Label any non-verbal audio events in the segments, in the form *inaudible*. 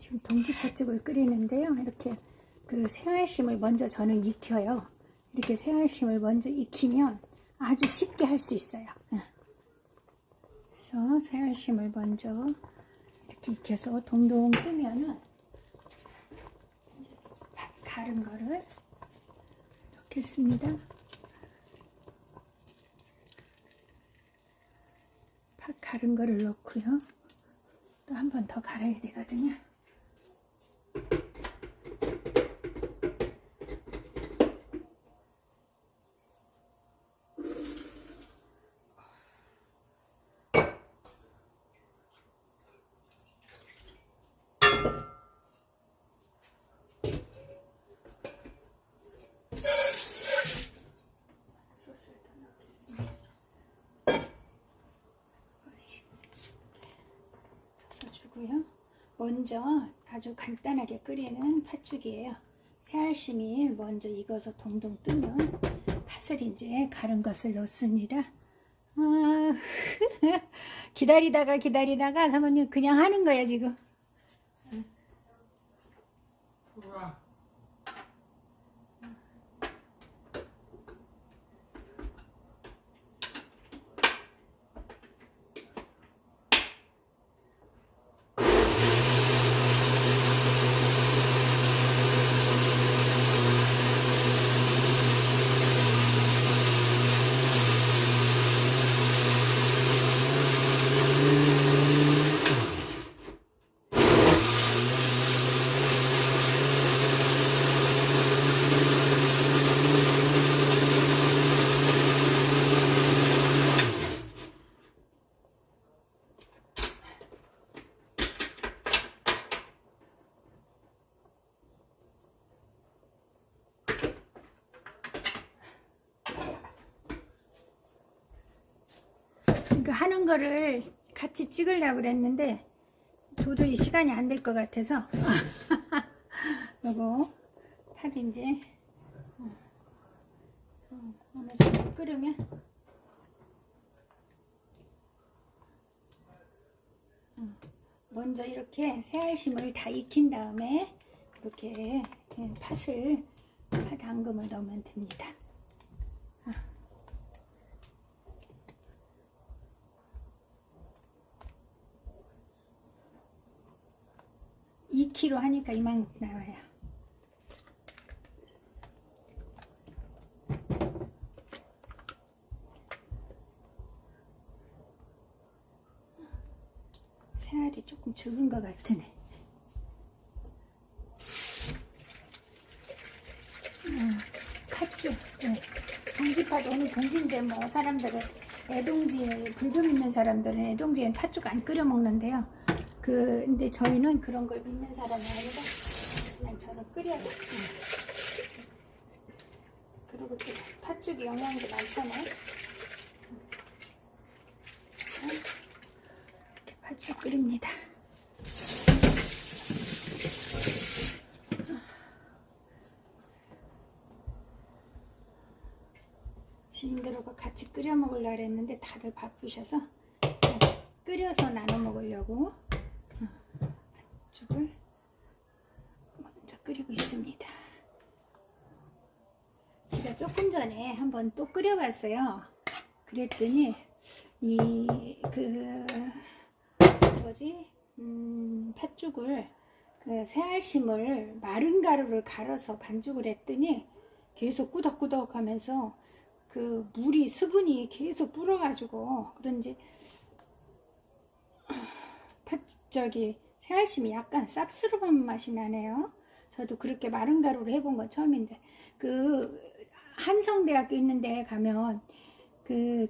지금 동지팥죽을 끓이는데요. 이렇게 그 새알심을 먼저 저는 익혀요. 이렇게 새알심을 먼저 익히면 아주 쉽게 할 수 있어요. 예. 그래서 새알심을 먼저 이렇게 익혀서 동동 뜨면은 이제 밥 가른 거를 넣겠습니다. 팥 가른 거를 넣고요. 또 한 번 더 갈아야 되거든요. 소스를 더 넣겠습니다. 훨씬 쳐서주고요. 먼저 아주 간단하게 끓이는 팥죽이에요. 새알심이 먼저 익어서 동동 뜨면 팥을 이제 가른 것을 넣습니다. 아, *laughs* 기다리다가 기다리다가 사모님 그냥 하는 거야 지금. 이거 하는 거를 같이 찍으려고 그랬는데 도저히 시간이 안 될 것 같아서 *laughs* 요거 팥 어, 어느 정도 끓으면 어, 먼저 이렇게 새알심을 다 익힌 다음에 이렇게 팥을 팥 앙금을 넣으면 됩니다. 2kg 하니까 이만 나와요. 새알이 조금 적은 것 같으네. 음, 팥죽, 네. 동지팥 오늘 동지인데 뭐 사람들은 애동지 불교 믿는 사람들은 애동지엔 팥죽 안 끓여 먹는데요. 그 근데 저희는 그런 걸 믿는 사람이 아니라 그냥 저는 끓여요. 응. 그리고 또 팥죽이 영양도 많잖아요. 이렇게 팥죽 끓입니다. 지인들하고 같이 끓여 먹으려고 했는데 다들 바쁘셔서 끓여서 나눠 먹으려고 죽을 먼저 끓이고 있습니다. 제가 조금 전에 한번 또 끓여봤어요. 그랬더니 이그 뭐지 음, 팥죽을 그 새알심을 마른 가루를 갈아서 반죽을 했더니 계속 꾸덕꾸덕 하면서 그 물이 수분이 계속 불어가지고 그런지 팥 저기 새알심이 약간 쌉스러운 맛이 나네요. 저도 그렇게 마른 가루로 해본 건 처음인데 그 한성대학교 있는 데 가면 그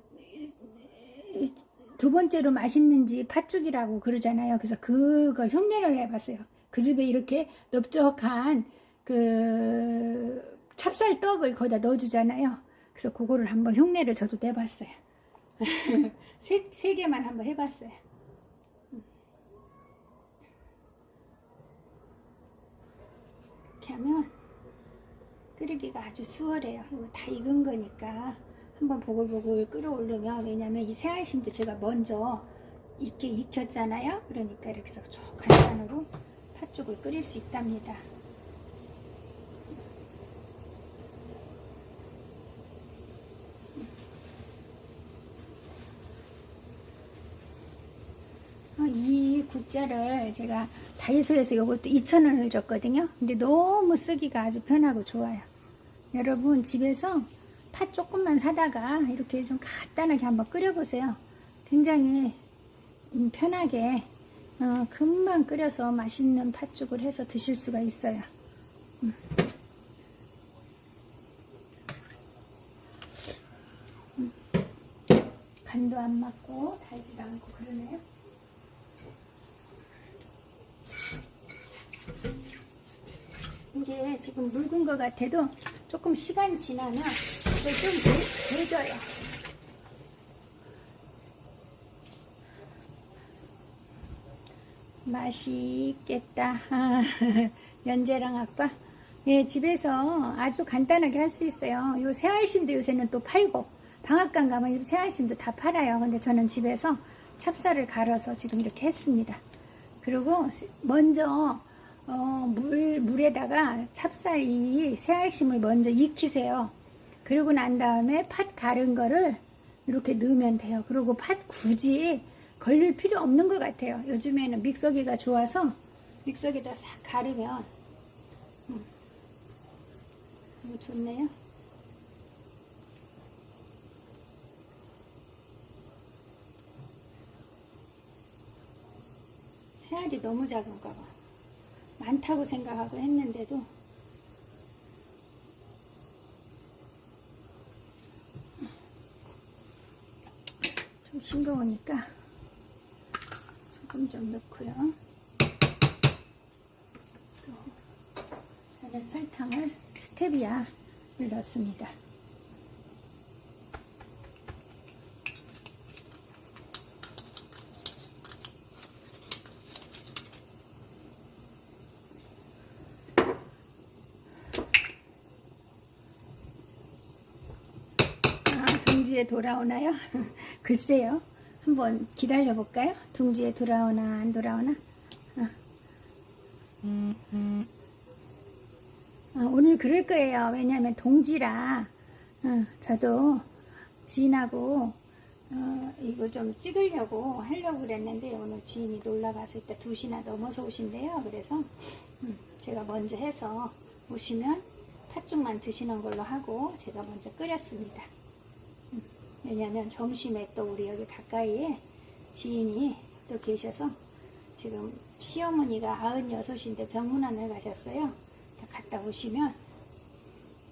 두 번째로 맛있는지 팥죽이라고 그러잖아요. 그래서 그걸 흉내를 내봤어요. 그 집에 이렇게 넓적한 그 찹쌀 떡을 거기다 넣어주잖아요. 그래서 그거를 한번 흉내를 저도 내봤어요. *laughs* 세, 세 개만 한번 해봤어요. 이렇게 하면 끓이기가 아주 수월해요. 이거 다 익은 거니까 한번 보글보글 끓어오르면 왜냐면 이 새알심도 제가 먼저 익게 익혔잖아요. 그러니까 이렇게 해서 쭉 간단으로 팥 팥죽을 끓일 수 있답니다. 어, 이 국자를 제가 다이소에서 이것도 2,000원을 줬거든요. 근데 너무 쓰기가 아주 편하고 좋아요. 여러분 집에서 팥 조금만 사다가 이렇게 좀 간단하게 한번 끓여보세요. 굉장히 음, 편하게 어, 금방 끓여서 맛있는 팥죽을 해서 드실 수가 있어요. 음. 음. 간도 안 맞고 달지도 않고 그러네요. 이게 지금 묽은 것 같아도 조금 시간 지나면 좀 돼- 돼져요. 맛있겠다. 아, *laughs* 연재랑 아빠. 예, 집에서 아주 간단하게 할 수 있어요. 요 새알심도 요새는 또 팔고, 방앗간 가면 이 새알심도 다 팔아요. 근데 저는 집에서 찹쌀을 갈아서 지금 이렇게 했습니다. 그리고 먼저 어, 물, 물에다가 찹쌀 이 새알심을 먼저 익히세요. 그리고 난 다음에 팥 갈은 거를 이렇게 넣으면 돼요. 그리고 팥 굳이 걸릴 필요 없는 것 같아요. 요즘에는 믹서기가 좋아서 믹서기에다 싹 갈으면 음. 좋네요. 새알이 너무 작은가 봐. 많다고 생각하고 했는데도 좀 싱거우니까 소금 좀 넣고요. 또 저는 설탕을 스테비아를 넣습니다. 아, 둥지에 돌아오나요? *laughs* 글쎄요. 한번 기다려 볼까요? 둥지에 돌아오나 안 돌아오나? 아. 아, 오늘 그럴 거예요. 왜냐하면 동지라 어, 저도 지인하고 어, 이거 좀 찍으려고 하려고 그랬는데 오늘 지인이 놀러 가서 이따 2시나 넘어서 오신대요. 그래서 음, 제가 먼저 해서 오시면 팥죽만 드시는 걸로 하고 제가 먼저 끓였습니다. 음, 왜냐하면 점심에 또 우리 여기 가까이에 지인이 또 계셔서 지금 시어머니가 96인데 병문안을 가셨어요. 갔다 오시면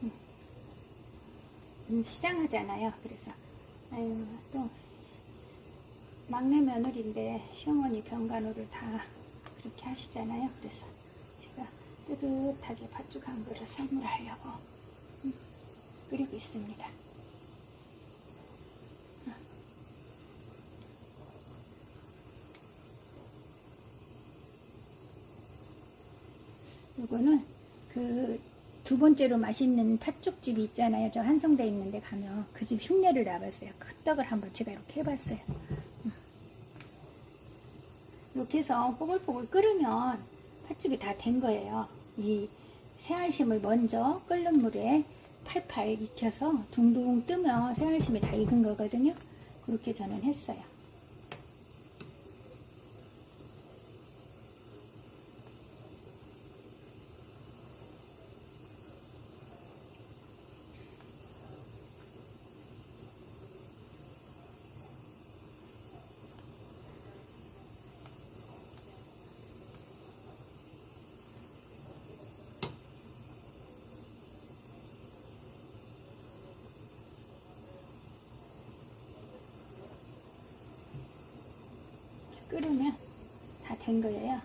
음, 음, 시장하잖아요. 그래서 아유 또 막내 며느리인데 시어머니 병간호를 다 그렇게 하시잖아요. 그래서 제가 뜨뜻하게 팥죽 한 그릇 선물하려고 음, 끓이고 있습니다. 이거는 그 두 번째로 맛있는 팥죽집이 있잖아요. 저 한성대 있는데 가면 그 집 흉내를 나봤어요. 그 떡을 한번 제가 이렇게 해봤어요. 음. 이렇게 해서 뽀글뽀글 끓으면 팥죽이 다 된 거예요. 이 새알심을 먼저 끓는 물에 팔팔 익혀서 둥둥 뜨면 새알심이 다 익은 거거든요. 그렇게 저는 했어요. 끓으면 다 된 거예요.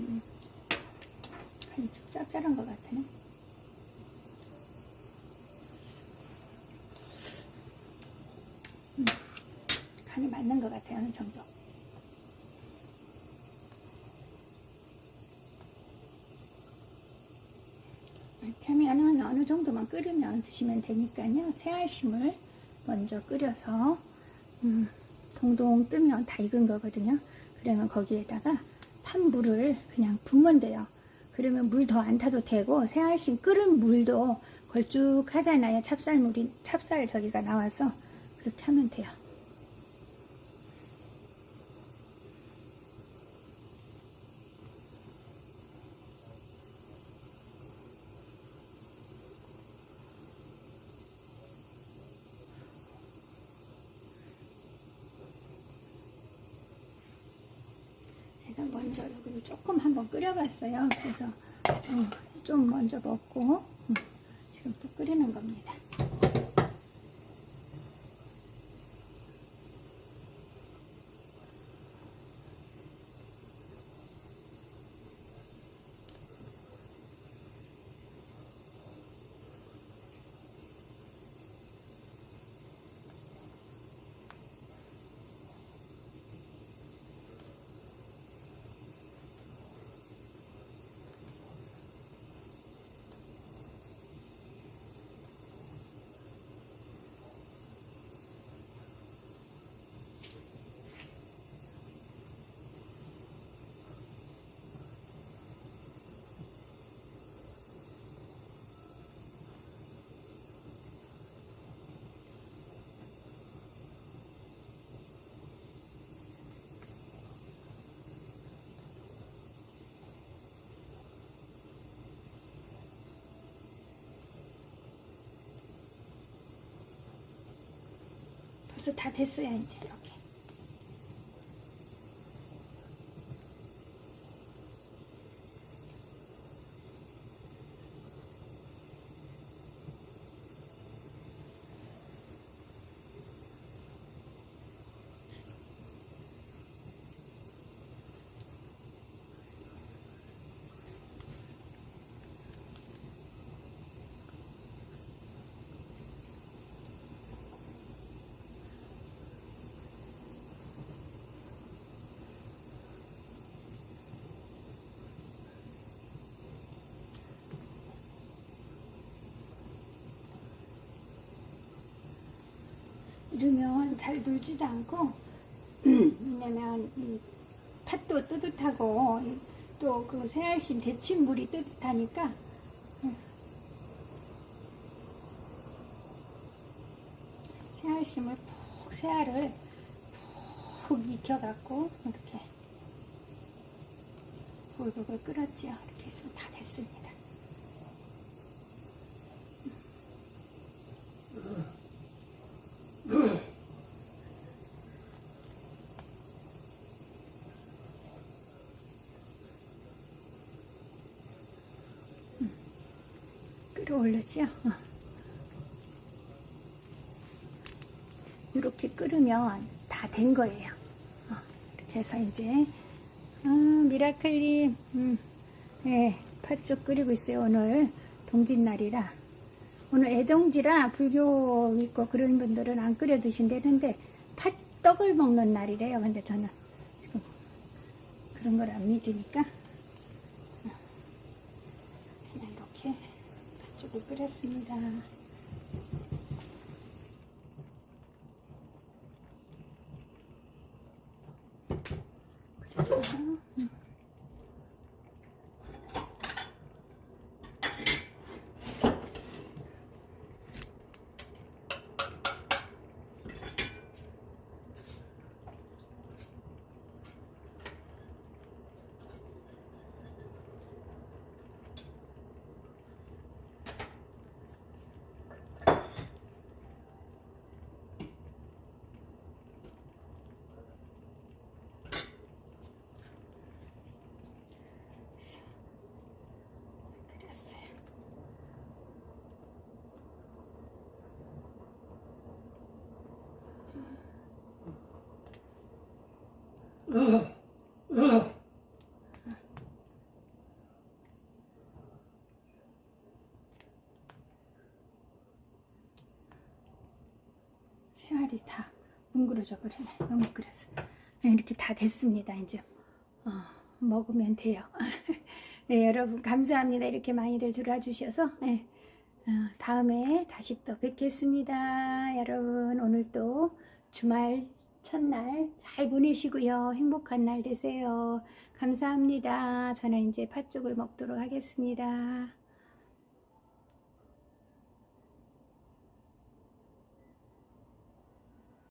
음. 좀 짭짤한 것 같네. 간이 맞는 것 같아요. 어느 정도. 이렇게 하면 어느 정도만 끓으면 드시면 되니까요. 새알심을 먼저 끓여서 음, 동동 뜨면 다 익은 거거든요. 그러면 거기에다가 판물을 그냥 부으면 돼요. 그러면 물 더 안 타도 되고 새알심 끓은 물도 걸쭉하잖아요. 찹쌀물이 찹쌀 저기가 나와서 그렇게 하면 돼요. 한번 끓여봤어요. 그래서 어, 좀 먼저 먹고 음, 지금 또 끓이는 겁니다. 다 됐어요 이제 이렇게. 이러면 잘 놀지도 않고 *clears throat* 왜냐면 이 팥도 뜨뜻하고 또 그 새알심 데친 물이 뜨뜻하니까 새알심을 푹 새알을 푹 익혀갖고 이렇게 볼복을 끓였지요. 이렇게 해서 다 됐습니다. 끓어 올렸죠? 어. 이렇게 끓으면 다 된 거예요. 어, 이렇게 해서 이제 아, 미라클님, 음, 네, 팥죽 끓이고 있어요. 오늘 동짓날이라 오늘 애동지라 불교 있고 그런 분들은 안 끓여 드신다는데 팥떡을 먹는 날이래요. 근데 저는 그런 걸 안 믿으니까 어, 그냥 이렇게 팥죽을 끓였습니다. 그래서 새알이 다 뭉그러져 버리네. 너무 끓여서. 네, 이렇게 다 됐습니다. 이제 어, 먹으면 돼요. *laughs* 네, 여러분 감사합니다. 이렇게 많이들 들어주셔서 네, 어, 다음에 다시 또 뵙겠습니다. 여러분 오늘 또 주말 첫날 잘 보내시고요. 행복한 날 되세요. 감사합니다. 저는 이제 팥죽을 먹도록 하겠습니다.